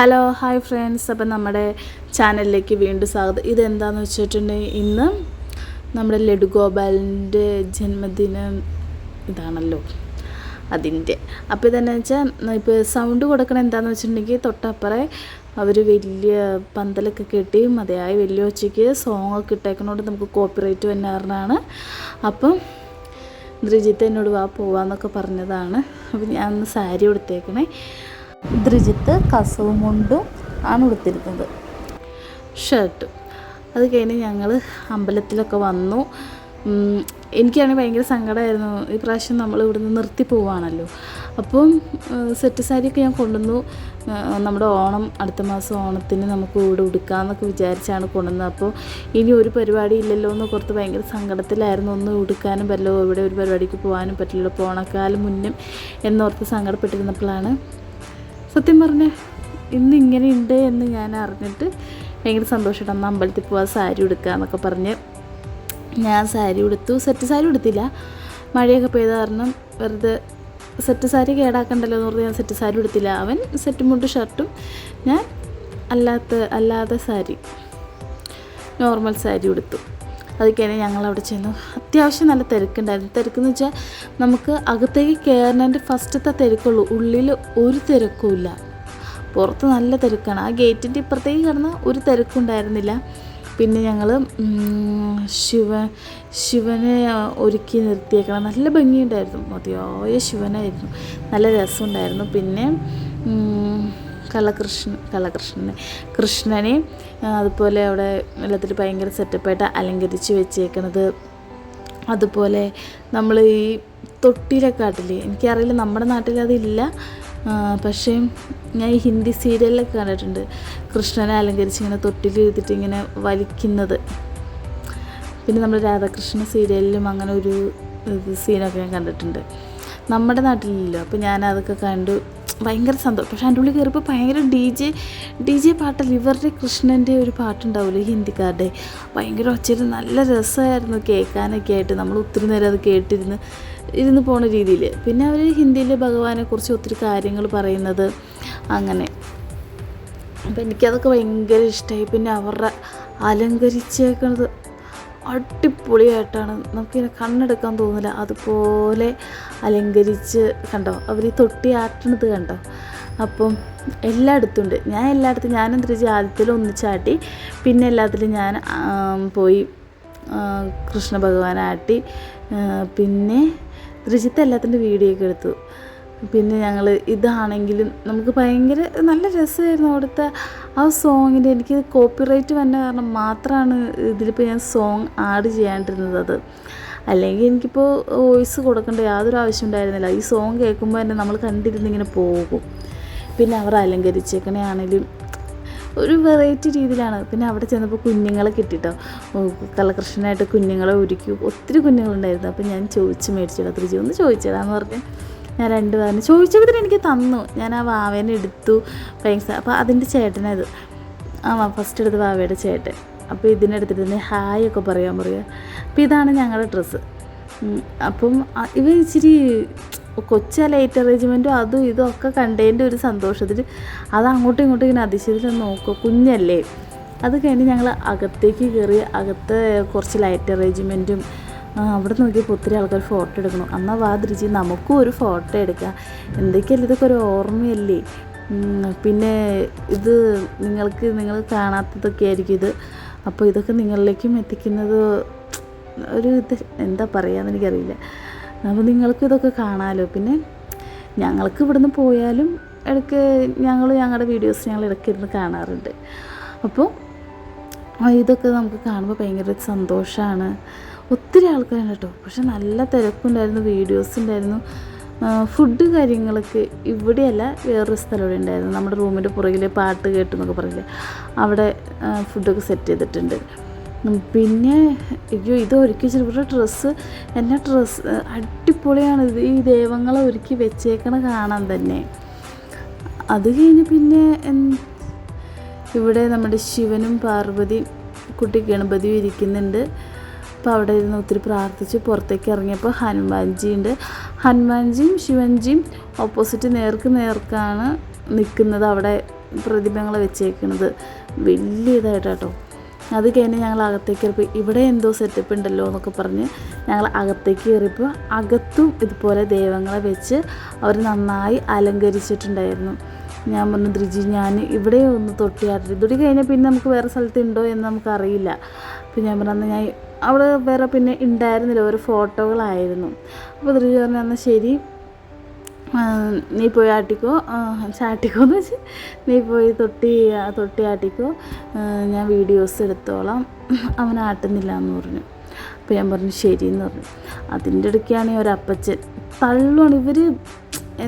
Hello hi friends. അപ്പം നമ്മുടെ ചാനലിലേക്ക് വീണ്ടും സ്വാഗതം. ഇതെന്താണെന്ന് വെച്ചിട്ടുണ്ടെങ്കിൽ ഇന്ന് നമ്മുടെ ലഡു ഗോപാലിന്റെ ജന്മദിനം ഇതാണല്ലോ അതിന്റെ. അപ്പോൾ ഇതെന്നു വെച്ചാൽ ഇപ്പോൾ സൗണ്ട് കൊടുക്കണം എന്താണെന്ന് വെച്ചിട്ടുണ്ടെങ്കിൽ തൊട്ടപ്പുറേ അവർ വലിയ പന്തലൊക്കെ കെട്ടി മതിയായ വലിയ ഉച്ചയ്ക്ക് ഒക്കെ ഇട്ടേക്കണോണ്ട് നമുക്ക് കോപ്പിറൈറ്റ് വന്നാറിനാണ് അപ്പം ദ്രിജിത്ത് എന്നോട് വാ പോവാന്നൊക്കെ പറഞ്ഞതാണ്. അപ്പം ഞാൻ സാരി ഉടുത്തേക്കണേ. ദ്രിജിത്ത് കസവും മുണ്ടും ആണ് ഉടുത്തിരുന്നത് ഷർട്ട്. അത് കഴിഞ്ഞ് ഞങ്ങൾ അമ്പലത്തിലൊക്കെ വന്നു. എനിക്കാണെങ്കിൽ ഭയങ്കര സങ്കടമായിരുന്നു ഈ പ്രാവശ്യം നമ്മൾ ഇവിടുന്ന് നിർത്തി പോവാണല്ലോ. അപ്പം സെറ്റ് സാരിയൊക്കെ ഞാൻ കൊണ്ടുവന്നു. നമ്മുടെ ഓണം അടുത്ത മാസം ഓണത്തിന് നമുക്ക് ഇവിടെ ഉടുക്കാമെന്നൊക്കെ വിചാരിച്ചാണ് കൊണ്ടുവന്നത്. അപ്പോൾ ഇനി ഒരു പരിപാടി ഇല്ലല്ലോ എന്ന് കുറച്ച് ഭയങ്കര സങ്കടത്തിലായിരുന്നു. ഒന്നും ഉടുക്കാനും പറ്റില്ല ഇവിടെ ഒരു പരിപാടിക്ക് പോകാനും പറ്റില്ല ഇപ്പോൾ ഓണക്കാലം മുന്നും എന്നോർത്ത് സങ്കടപ്പെട്ടിരുന്നപ്പോഴാണ് സത്യം പറഞ്ഞ ഇന്ന് ഇങ്ങനെ ഉണ്ട് എന്ന് ഞാൻ അറിഞ്ഞിട്ട് ഭയങ്കര സന്തോഷമായിട്ട് അന്ന് അമ്പലത്തിൽ പോവാൻ സാരി എടുക്കുക എന്നൊക്കെ പറഞ്ഞ് ഞാൻ സാരി ഉടുത്തു. സെറ്റ് സാരി ഉടുത്തില്ല. മഴയൊക്കെ പെയ്ത കാരണം വെറുതെ സെറ്റ് സാരി കേടാക്കണ്ടല്ലോ എന്ന് പറഞ്ഞ് ഞാൻ സെറ്റ് സാരി ഉടുത്തില്ല. അവൻ സെറ്റ് മുണ്ട് ഷർട്ടും ഞാൻ അല്ലാത്ത അല്ലാതെ സാരി നോർമൽ സാരി ഉടുത്തു. അത് കഴിഞ്ഞ് ഞങ്ങൾ അവിടെ ചെന്നു അത്യാവശ്യം നല്ല തിരക്കുണ്ടായിരുന്നു. തിരക്കെന്ന് വെച്ചാൽ നമുക്ക് അകത്തേക്ക് കയറുന്നതിന്റെ ഫസ്റ്റത്തെ തിരക്കുള്ളൂ. ഉള്ളിൽ ഒരു തിരക്കുമില്ല പുറത്ത് നല്ല തിരക്കാണ്. ആ ഗേറ്റിന്റെ ഇപ്പുറത്തേക്ക് കിടന്ന് ഒരു തിരക്കുണ്ടായിരുന്നില്ല പിന്നെ ഞങ്ങൾ ശിവ ശിവനെ ഒരുക്കി നിർത്തിയേക്കണം. നല്ല ഭംഗിയുണ്ടായിരുന്നു. മതിയായ ശിവനായിരുന്നു. നല്ല രസമുണ്ടായിരുന്നു. പിന്നെ കലകൃഷ്ണൻ കലകൃഷ്ണനെ കൃഷ്ണനെ അതുപോലെ അവിടെ വെള്ളത്തിൽ ഭയങ്കര സെറ്റപ്പായിട്ട് അലങ്കരിച്ച് വെച്ചേക്കണത്. അതുപോലെ നമ്മൾ ഈ തൊട്ടിയിലെ കാട്ടിൽ എനിക്കറിയില്ല നമ്മുടെ നാട്ടിൽ അതില്ല. പക്ഷേ ഞാൻ ഈ ഹിന്ദി സീരിയലിലൊക്കെ കണ്ടിട്ടുണ്ട്. കൃഷ്ണനെ അലങ്കരിച്ച് ഇങ്ങനെ തൊട്ടിൽ എഴുതിയിട്ട് ഇങ്ങനെ വലിക്കുന്നത്. പിന്നെ നമ്മൾ രാധാകൃഷ്ണ സീരിയലിലും അങ്ങനെ ഒരു സീനൊക്കെ ഞാൻ കണ്ടിട്ടുണ്ട്. നമ്മുടെ നാട്ടിലില്ലല്ലോ. അപ്പോൾ ഞാൻ അതൊക്കെ കണ്ടു. ഭയങ്കര സന്തോഷം. പക്ഷെ അതിന്റെ ഉള്ളിൽ കയറിയപ്പോൾ ഭയങ്കര ഡി ജെ ഡി ജെ പാട്ടല്ല ഇവരുടെ കൃഷ്ണന്റെ ഒരു പാട്ടുണ്ടാവില്ലേ ഹിന്ദിക്കാരുടെ. ഭയങ്കര ഒച്ചയിൽ നല്ല രസമായിരുന്നു കേൾക്കാനൊക്കെ ആയിട്ട്. നമ്മൾ ഒത്തിരി നേരം അത് കേട്ടിരുന്ന് ഇരുന്ന് പോണ രീതിയിൽ. പിന്നെ അവർ ഹിന്ദിയിൽ ഭഗവാനെ കുറിച്ച് ഒത്തിരി കാര്യങ്ങൾ പറയുന്നത് അങ്ങനെ. അപ്പം എനിക്കതൊക്കെ ഭയങ്കര ഇഷ്ടമായി. പിന്നെ അവരുടെ അലങ്കരിച്ചേക്കണത് അടിപൊളിയായിട്ടാണ്. നമുക്കിങ്ങനെ കണ്ണെടുക്കാൻ തോന്നില്ല. അതുപോലെ അലങ്കരിച്ച് കണ്ടോ? അവർ ഈ തൊട്ടി ആട്ടണത് കണ്ടോ? അപ്പം എല്ലായിടത്തും ഉണ്ട്. ഞാൻ എല്ലായിടത്തും ഞാനും തിരിച്ച് ആദ്യത്തിൽ ഒന്നിച്ചാട്ടി പിന്നെ എല്ലാത്തിലും ഞാൻ പോയി കൃഷ്ണ ഭഗവാനാട്ടി പിന്നെ ത്രിജിത്ത് എല്ലാത്തിന്റെ വീഡിയോ ഒക്കെ എടുത്തു. പിന്നെ ഞങ്ങൾ ഇതാണെങ്കിലും നമുക്ക് ഭയങ്കര നല്ല രസമായിരുന്നു അവിടുത്തെ ആ സോങ്ങിന് എനിക്ക് കോപ്പിറൈറ്റ് വന്ന കാരണം മാത്രമാണ് ഇതിലിപ്പോൾ ഞാൻ സോങ് ആഡ് ചെയ്യാണ്ടിരുന്നത്. അത് അല്ലെങ്കിൽ എനിക്കിപ്പോൾ വോയിസ് കൊടുക്കേണ്ട യാതൊരു ആവശ്യം ഉണ്ടായിരുന്നില്ല. ഈ സോങ് കേൾക്കുമ്പോൾ തന്നെ നമ്മൾ കണ്ടിരുന്ന് ഇങ്ങനെ പോകും. പിന്നെ അവർ അലങ്കരിച്ചേക്കണേ ആണെങ്കിലും ഒരു വെറൈറ്റി രീതിയിലാണ്. പിന്നെ അവിടെ ചെന്നപ്പോൾ കുഞ്ഞുങ്ങളെ കിട്ടിട്ടോ. കലകൃഷ്ണനായിട്ട് കുഞ്ഞുങ്ങളെ ഒരുക്കി. ഒത്തിരി കുഞ്ഞുങ്ങളുണ്ടായിരുന്നു. അപ്പോൾ ഞാൻ ചോദിച്ച് മേടിച്ചിടാം ത്രിജി ഒന്ന് ചോദിച്ചിടാന്ന് പറഞ്ഞ്. ഞാൻ രണ്ട് പേരും ചോദിച്ചപ്പോൾ എനിക്ക് തന്നു. ഞാൻ ആ വാവേനെ എടുത്തു ഫ്രണ്ട്സ് അപ്പോൾ അതിന്റെ ചേട്ടനത്. ആ ഫസ്റ്റ് എടുത്ത് വാവയുടെ ചേട്ടൻ. അപ്പോൾ ഇതിനെടുത്തിട്ട് ഹായ് ഒക്കെ പറയാൻ പറയുക അപ്പോൾ ഇതാണ് ഞങ്ങളുടെ ഡ്രസ്സ് അപ്പം ഇവ ഇച്ചിരി കൊച്ച ലൈറ്റ് അറേഞ്ച്മെന്റും അതും ഇതും ഒക്കെ കണ്ടതിന്റെ ഒരു സന്തോഷത്തിൽ അത് അങ്ങോട്ടും ഇങ്ങോട്ടും ഇങ്ങനെ അതിശയത്തിൽ നോക്കുക കുഞ്ഞല്ലേ? അത് കഴിഞ്ഞ് ഞങ്ങൾ അകത്തേക്ക് കയറി അകത്തെ കുറച്ച് ലൈറ്റ് അറേഞ്ച്മെന്റും അവിടെ നോക്കിയപ്പോൾ ഒത്തിരി ആൾക്കാർ ഫോട്ടോ എടുക്കണം എന്നാൽ വാ നമുക്കും ഒരു ഫോട്ടോ എടുക്കാം. എന്തൊക്കെയല്ലേ ഇതൊക്കെ ഒരു ഓർമ്മയല്ലേ? പിന്നെ ഇത് നിങ്ങൾക്ക് നിങ്ങൾ കാണാത്തതൊക്കെ ആയിരിക്കും ഇത്. അപ്പോൾ ഇതൊക്കെ നിങ്ങളിലേക്കും എത്തിക്കുന്നത് ഒരു ഇത് എന്താ പറയുകയെന്ന് എനിക്കറിയില്ല. അപ്പോൾ നിങ്ങൾക്ക് ഇതൊക്കെ കാണാമല്ലോ പിന്നെ ഞങ്ങൾക്ക് ഇവിടുന്ന് പോയാലും ഇടയ്ക്ക് ഞങ്ങൾ ഞങ്ങളുടെ വീഡിയോസ് ഞങ്ങൾ ഇടയ്ക്ക് ഇരുന്ന് കാണാറുണ്ട്. അപ്പോൾ ഇതൊക്കെ നമുക്ക് കാണുമ്പോൾ ഭയങ്കര സന്തോഷമാണ് ഒത്തിരി ആൾക്കാരുണ്ട് കേട്ടോ. പക്ഷെ നല്ല തിരക്കുണ്ടായിരുന്നു വീഡിയോസ് ഉണ്ടായിരുന്നു. ഫുഡ് കാര്യങ്ങളൊക്കെ ഇവിടെയല്ല വേറൊരു സ്ഥലം ഇവിടെ ഉണ്ടായിരുന്നു. നമ്മുടെ റൂമിന്റെ പുറകിൽ പാട്ട് കേട്ടു എന്നൊക്കെ പറയില്ലേ അവിടെ ഫുഡൊക്കെ സെറ്റ് ചെയ്തിട്ടുണ്ട്. പിന്നെ അയ്യോ ഇത് ഒരുക്കി വെച്ചിട്ട് ഡ്രസ്സ് എന്റെ ഡ്രസ്സ് അടിപൊളിയാണ്. ഇത് ഈ ദൈവങ്ങളെ ഒരുക്കി വെച്ചേക്കണ കാണാൻ തന്നെ. അത് കഴിഞ്ഞ് പിന്നെ ഇവിടെ നമ്മുടെ ശിവനും പാർവതി കുട്ടി ഗണപതിയും ഇരിക്കുന്നുണ്ട്. അപ്പോൾ അവിടെ ഇരുന്ന് ഒത്തിരി പ്രാർത്ഥിച്ച് പുറത്തേക്ക് ഇറങ്ങിയപ്പോൾ ഹനുമാൻജി ഉണ്ട് ഹനുമാൻജിയും ശിവൻജിയും ഓപ്പോസിറ്റ് നേർക്ക് നേർക്കാണ് നിൽക്കുന്നത് അവിടെ പ്രതിമകൾ വെച്ചേക്കുന്നത് വലിയ ഇതായിട്ടാട്ടോ അത് കഴിഞ്ഞ് ഞങ്ങൾ അകത്തേക്ക് കയറിപ്പോൾ ഇവിടെ എന്തോ സെറ്റപ്പ് ഉണ്ടല്ലോ എന്നൊക്കെ പറഞ്ഞ് ഞങ്ങൾ അകത്തേക്ക് കയറിയപ്പോൾ അകത്തും ഇതുപോലെ ദൈവങ്ങളെ വെച്ച് അവർ നന്നായി അലങ്കരിച്ചിട്ടുണ്ടായിരുന്നു. ഞാൻ പറഞ്ഞു ദ്രിജി ഞാൻ ഇവിടെ ഒന്ന് തൊട്ടിയാട്ടി തൊട്ടി കഴിഞ്ഞാൽ പിന്നെ നമുക്ക് വേറെ സ്ഥലത്തുണ്ടോ എന്ന് നമുക്കറിയില്ല. അപ്പോൾ ഞാൻ പറഞ്ഞു ഞാൻ അവിടെ വേറെ പിന്നെ ഉണ്ടായിരുന്നില്ല ഓരോ ഫോട്ടോകളായിരുന്നു. അപ്പോൾ ധൃതി പറഞ്ഞു എന്നാൽ ശരി നീ പോയി ആട്ടിക്കോ. ചാട്ടിക്കോ എന്ന് വെച്ച് നീ പോയി തൊട്ടി തൊട്ടി ആട്ടിക്കോ. ഞാൻ വീഡിയോസ് എടുത്തോളാം. അവൻ ആട്ടുന്നില്ല എന്ന് പറഞ്ഞു. അപ്പോൾ ഞാൻ പറഞ്ഞു ശരി എന്ന് പറഞ്ഞു. അതിന്റെ ഇടയ്ക്കാണ് ഒരു അപ്പച്ചൻ തള്ളുവാണ്. ഇവർ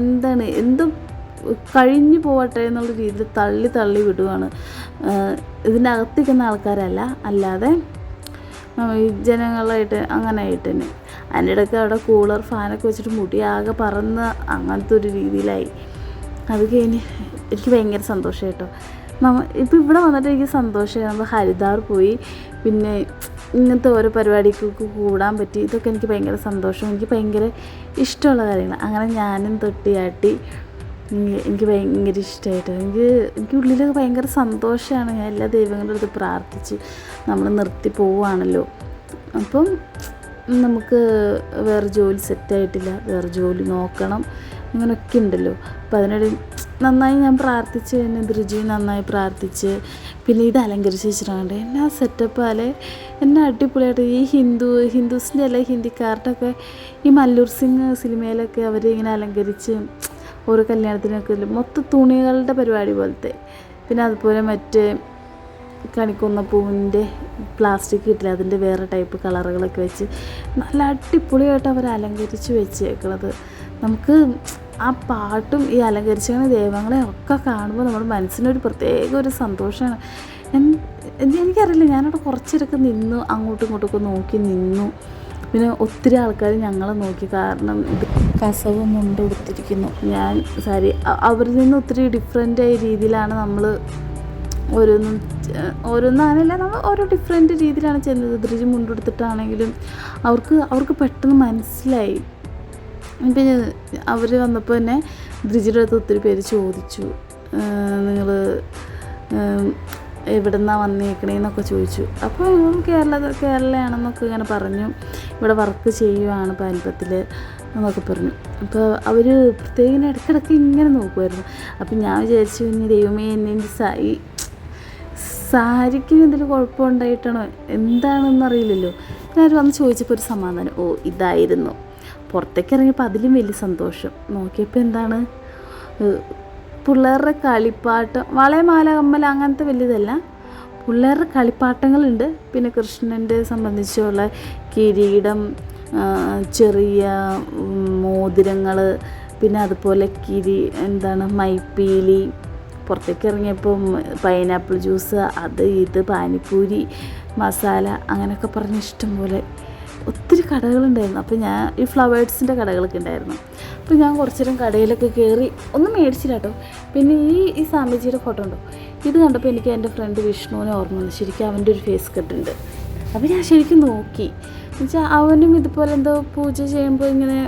എന്താണ് എന്തും കഴിഞ്ഞു പോവട്ടെ എന്നുള്ള രീതിയിൽ തള്ളി തള്ളി വിടുവാണ്. ഇതിന്റെ അകത്തിരിക്കുന്ന ആൾക്കാരല്ല അല്ലാതെ ജനങ്ങളായിട്ട് അങ്ങനെ ആയിട്ട് തന്നെ. അതിന്റെ ഇടയ്ക്ക് അവിടെ കൂളർ ഫാനൊക്കെ വെച്ചിട്ട് മുടി ആകെ പറന്ന് അങ്ങനത്തെ ഒരു രീതിയിലായി. അത് കഴിഞ്ഞ് എനിക്ക് ഭയങ്കര സന്തോഷം കേട്ടോ. നമ്മ ഇപ്പം ഇവിടെ വന്നിട്ട് എനിക്ക് സന്തോഷമായി. നമ്മൾ ഹരിദ്വാർ പോയി. പിന്നെ ഇങ്ങനത്തെ ഓരോ പരിപാടികൾക്ക് കൂടാൻ പറ്റി. ഇതൊക്കെ എനിക്ക് ഭയങ്കര സന്തോഷം. എനിക്ക് ഭയങ്കര ഇഷ്ടമുള്ള കാര്യങ്ങൾ അങ്ങനെ ഞാനും തൊട്ടിയാട്ടി എനിക്ക് ഭയങ്കര ഇഷ്ടമായിട്ട് എനിക്ക് എനിക്ക് ഉള്ളിലൊക്കെ ഭയങ്കര സന്തോഷമാണ് ഞാൻ എല്ലാ ദൈവങ്ങളുടെ അടുത്ത് പ്രാർത്ഥിച്ച് നമ്മൾ നിർത്തി പോവുകയാണല്ലോ അപ്പം നമുക്ക് വേറെ ജോലി സെറ്റായിട്ടില്ല വേറെ ജോലി നോക്കണം. അങ്ങനെയൊക്കെ ഉണ്ടല്ലോ. അപ്പം അതിനിടെ നന്നായി ഞാൻ പ്രാർത്ഥിച്ച് എന്നെ ധൃജി നന്നായി പ്രാർത്ഥിച്ച് പിന്നെ ഇത് അലങ്കരിച്ച് വെച്ചിട്ടുണ്ട് എന്നാ സെറ്റപ്പ് അല്ലെ എന്നെ അടിപൊളിയായിട്ട് ഈ ഹിന്ദു ഹിന്ദുസിന്റെ അല്ല ഹിന്ദിക്കാരുടെയൊക്കെ ഈ മല്ലൂർ സിംഗ് സിനിമയിലൊക്കെ അവരിങ്ങനെ അലങ്കരിച്ച് ഓരോ കല്യാണത്തിനൊക്കെ മൊത്ത തുണികളുടെ പരിപാടി പോലത്തെ. പിന്നെ അതുപോലെ മറ്റേ കണിക്കുന്ന പൂവിന്റെ പ്ലാസ്റ്റിക് കിട്ടില്ല അതിന്റെ വേറെ ടൈപ്പ് കളറുകളൊക്കെ വെച്ച് നല്ല അടിപൊളിയായിട്ട് അവർ അലങ്കരിച്ച് വെച്ചേക്കുന്നത് നമുക്ക് ആ പാട്ടും ഈ അലങ്കരിച്ചിരിക്കുന്ന ദൈവങ്ങളെ ഒക്കെ കാണുമ്പോൾ നമ്മുടെ മനസ്സിനൊരു പ്രത്യേക ഒരു സന്തോഷമാണ്. എനിക്കറിയില്ല. ഞാനവിടെ കുറച്ചിരൊക്കെ നിന്നു അങ്ങോട്ടും ഇങ്ങോട്ടൊക്കെ നോക്കി നിന്നു. പിന്നെ ഒത്തിരി ആൾക്കാർ ഞങ്ങളെ നോക്കി കാരണം ഇത് കസവ് മുണ്ട് കൊടുത്തിരിക്കുന്നു. ഞാൻ സാരി അവരിൽ നിന്ന് ഒത്തിരി ഡിഫറെന്റായ രീതിയിലാണ് നമ്മൾ ഓരോന്നും ഓരോന്നും നമ്മൾ ഓരോ ഡിഫറെന്റ് രീതിയിലാണ് ചെന്നത്. ധൃതി മുണ്ടെടുത്തിട്ടാണെങ്കിലും അവർക്ക് അവർക്ക് പെട്ടെന്ന് മനസ്സിലായി. പിന്നെ അവർ വന്നപ്പോൾ തന്നെ ധൃതിയുടെ അടുത്ത് ഒത്തിരി പേര് ചോദിച്ചു. നിങ്ങൾ എവിടെ നിന്നാണ് വന്നേക്കണേന്നൊക്കെ ചോദിച്ചു. അപ്പോൾ കേരള കേരളയാണെന്നൊക്കെ ഇങ്ങനെ പറഞ്ഞു. ഇവിടെ വർക്ക് ചെയ്യുവാണ് പാൽപ്പത്തിൽ എന്നൊക്കെ പറഞ്ഞു. അപ്പോൾ അവർ പ്രത്യേകം ഇടയ്ക്കിടയ്ക്ക് ഇങ്ങനെ നോക്കുമായിരുന്നു അപ്പം ഞാൻ വിചാരിച്ചു ഇനി ദൈവമേ എന്നെ സായി സാരിക്ക് എന്തെങ്കിലും കുഴപ്പമുണ്ടായിട്ടാണോ എന്താണെന്ന് അറിയില്ലല്ലോ. ഞാൻ വന്ന് ചോദിച്ചപ്പോൾ ഒരു സമാധാനം. ഓ ഇതായിരുന്നു. പുറത്തേക്ക് ഇറങ്ങിയപ്പോൾ അതിലും വലിയ സന്തോഷം. നോക്കിയപ്പോൾ എന്താണ്? പിള്ളേരുടെ കളിപ്പാട്ടം വളയമാല കമ്മൽ അങ്ങനത്തെ വലിയതല്ല പിള്ളേരുടെ കളിപ്പാട്ടങ്ങളുണ്ട്. പിന്നെ കൃഷ്ണന്റെ സംബന്ധിച്ചുള്ള കിരീടം ചെറിയ മോതിരങ്ങൾ പിന്നെ അതുപോലെ കിരി എന്താണ് മൈപ്പീലി. പുറത്തേക്ക് ഇറങ്ങിയപ്പോൾ പൈനാപ്പിൾ ജ്യൂസ് അത് ഇത് പാനിപ്പൂരി മസാല അങ്ങനെയൊക്കെ പറഞ്ഞ് ഇഷ്ടംപോലെ ഒത്തിരി കടകളുണ്ടായിരുന്നു. അപ്പോൾ ഞാൻ ഈ ഫ്ലവേഴ്സിന്റെ കടകളൊക്കെ ഉണ്ടായിരുന്നു. അപ്പോൾ ഞാൻ കുറച്ചേരം കടയിലൊക്കെ കയറി ഒന്നും മേടിച്ചില്ല കേട്ടോ പിന്നെ ഈ ഈ സ്വാമിജിയുടെ ഫോട്ടോ ഉണ്ടോ ഇത് കണ്ടപ്പോൾ എനിക്ക് എന്റെ ഫ്രണ്ട് വിഷ്ണുവിനെ ഓർമ്മ വന്നു. ശരിക്കും അവന്റെ ഒരു ഫേസ് കട്ടുണ്ട് അപ്പോൾ ഞാൻ ശരിക്കും നോക്കി. എന്നുവെച്ചാൽ അവനും ഇതുപോലെ എന്തോ പൂജ ചെയ്യുമ്പോൾ ഇങ്ങനെ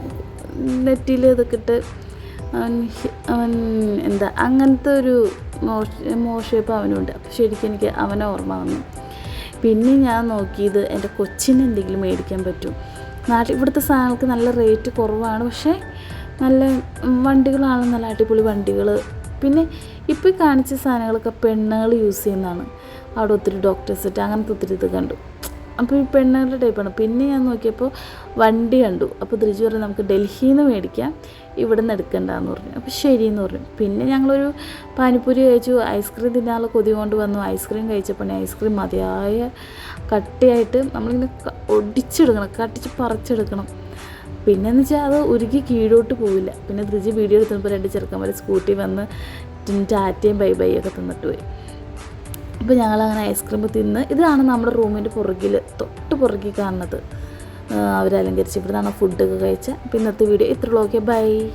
നെറ്റിയിൽ ഇതൊക്കെ ഇട്ട് അവൻ അവൻ എന്താ അങ്ങനത്തെ ഒരു മോശ ഇപ്പോൾ അവനുണ്ട്. അപ്പോൾ ശരിക്കും എനിക്ക് അവനെ ഓർമ്മ വന്നു. പിന്നെ ഞാൻ നോക്കിയത് എന്റെ കൊച്ചിന് എന്തെങ്കിലും മേടിക്കാൻ പറ്റും. നാട്ടിൽ ഇവിടുത്തെ സാധനങ്ങൾക്ക് നല്ല റേറ്റ് കുറവാണ്. പക്ഷേ നല്ല വണ്ടികളാണ് നല്ല അടിപൊളി വണ്ടികൾ പിന്നെ ഇപ്പോൾ കാണിച്ച സാധനങ്ങളൊക്കെ പെണ്ണുകൾ യൂസ് ചെയ്യുന്നതാണ്. അവിടെ ഒത്തിരി ഡോക്ടേഴ്സ് ഇട്ട് അങ്ങനത്തെ ഒത്തിരി ഇത് കണ്ടു. അപ്പോൾ ഈ പെണ്ണുകളുടെ ടൈപ്പാണ് പിന്നെ ഞാൻ നോക്കിയപ്പോൾ വണ്ടി കണ്ടു. അപ്പോൾ തിരിച്ചു പറഞ്ഞാൽ നമുക്ക് ഡൽഹിയിൽ നിന്ന് മേടിക്കാം. ഇവിടെ നിന്ന് എടുക്കണ്ടെന്ന് പറഞ്ഞു. അപ്പോൾ ശരിയെന്ന് പറഞ്ഞു. പിന്നെ ഞങ്ങളൊരു പാനിപ്പൂരി കഴിച്ചു. ഐസ്ക്രീം തിന്നാനുള്ള കൊതി കൊണ്ട് വന്നു. ഐസ്ക്രീം കഴിച്ചപ്പോൾ ഐസ്ക്രീം മതിയായ കട്ടിയായിട്ട് നമ്മളിങ്ങനെ ഒടിച്ചെടുക്കണം. കട്ടിച്ച് പറിച്ചെടുക്കണം. പിന്നെ എന്ന് വെച്ചാൽ അത് ഉരുകി കീഴോട്ട് പോവില്ല. പിന്നെ ധൃജി വീഡിയോ എടുത്തപ്പോൾ രണ്ട് ചെറുക്കന്മാർ സ്കൂട്ടി വന്ന് ടാറ്റയും ബൈ ബൈ ഒക്കെ തിന്നിട്ട് പോയി. അപ്പോൾ ഞങ്ങളങ്ങനെ ഐസ്ക്രീം തിന്ന് ഇതാണ് നമ്മുടെ റൂമിന്റെ പുറകിൽ തൊട്ട് പുറകിൽ കാണുന്നത്. അവർ ഇവിടുന്നാണ് ഫുഡൊക്കെ കഴിച്ച പിന്നത്തെ വീഡിയോ ഇത്രയുള്ളൂ. Okay bye